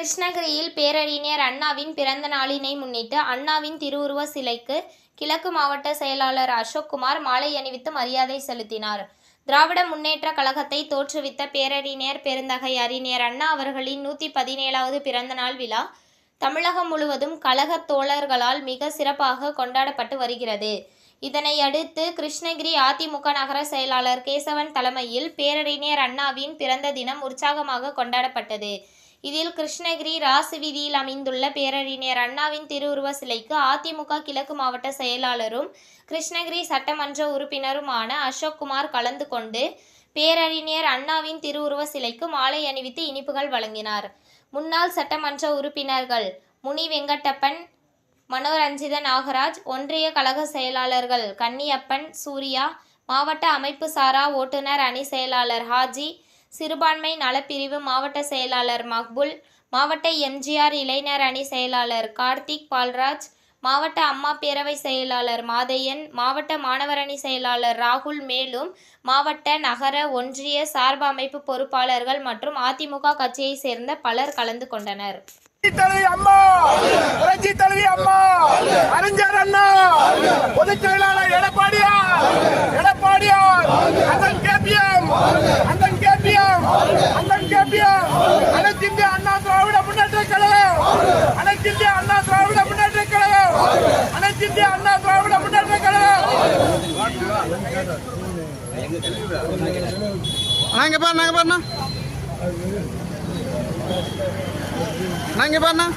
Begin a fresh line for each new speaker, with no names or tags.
கிருஷ்ணகிரியில் பேரறிஞர் அண்ணாவின் பிறந்த நாளினை முன்னிட்டு அண்ணாவின் திருவுருவ சிலைக்கு கிழக்கு மாவட்ட செயலாளர் அசோக்குமார் மாலை அணிவித்து மரியாதை செலுத்தினார். திராவிட முன்னேற்ற கழகத்தை தோற்றுவித்த பேரறிஞர் பெருந்தகை அறிஞர் அண்ணா அவர்களின் நூற்றி பதினேழாவது பிறந்தநாள் விழா தமிழகம் முழுவதும் கழகத் தோழர்களால் மிக சிறப்பாக கொண்டாடப்பட்டு வருகிறது. இதனை அடுத்து கிருஷ்ணகிரி அதிமுக நகர செயலாளர் கேசவன் தலைமையில் பேரறிஞர் அண்ணாவின் பிறந்த தினம் உற்சாகமாக கொண்டாடப்பட்டது. இதில் கிருஷ்ணகிரி ராசு வீதியில் அமைந்துள்ள பேரறிஞர் அண்ணாவின் திருவுருவ சிலைக்கு அதிமுக கிழக்கு மாவட்ட செயலாளரும் கிருஷ்ணகிரி சட்டமன்ற உறுப்பினருமான அசோக்குமார் கலந்து கொண்டு பேரறிஞர் அண்ணாவின் திருவுருவ சிலைக்கு மாலை அணிவித்து இனிப்புகள் வழங்கினார். முன்னாள் சட்டமன்ற உறுப்பினர்கள் முனி வெங்கட்டப்பன் மனோரஞ்சித நாகராஜ் ஒன்றிய கழக செயலாளர்கள் கன்னியப்பன் சூர்யா மாவட்ட அமைப்பு சாரா ஓட்டுநர் அணி செயலாளர் ஹாஜி சிறுபான்மை நலப்பிரிவு மாவட்ட செயலாளர் மக்புல் மாவட்ட எம்ஜிஆர் இளைஞர் அணி செயலாளர் கார்த்திக் பால்ராஜ் மாவட்ட அம்மா பேரவை செயலாளர் மாதையன் மாவட்ட மாணவர் அணி செயலாளர் ராகுல் மேலும் மாவட்ட நகர ஒன்றிய சார்பு அமைப்பு பொறுப்பாளர்கள் மற்றும் அதிமுக கட்சியைச் சேர்ந்த பலர் கலந்து கொண்டனர்.
அனைத்திந்திய அண்ணா திராவிட முன்னேற்ற கழகம். அனைத்திந்திய அண்ணா திராவிட முன்னேற்ற கழகம். அனைத்திந்திய அண்ணா திராவிட முன்னேற்ற கழகம்.
நாங்க பாரு நாங்க பாருண்ணா. நாங்க பாருண்ணா.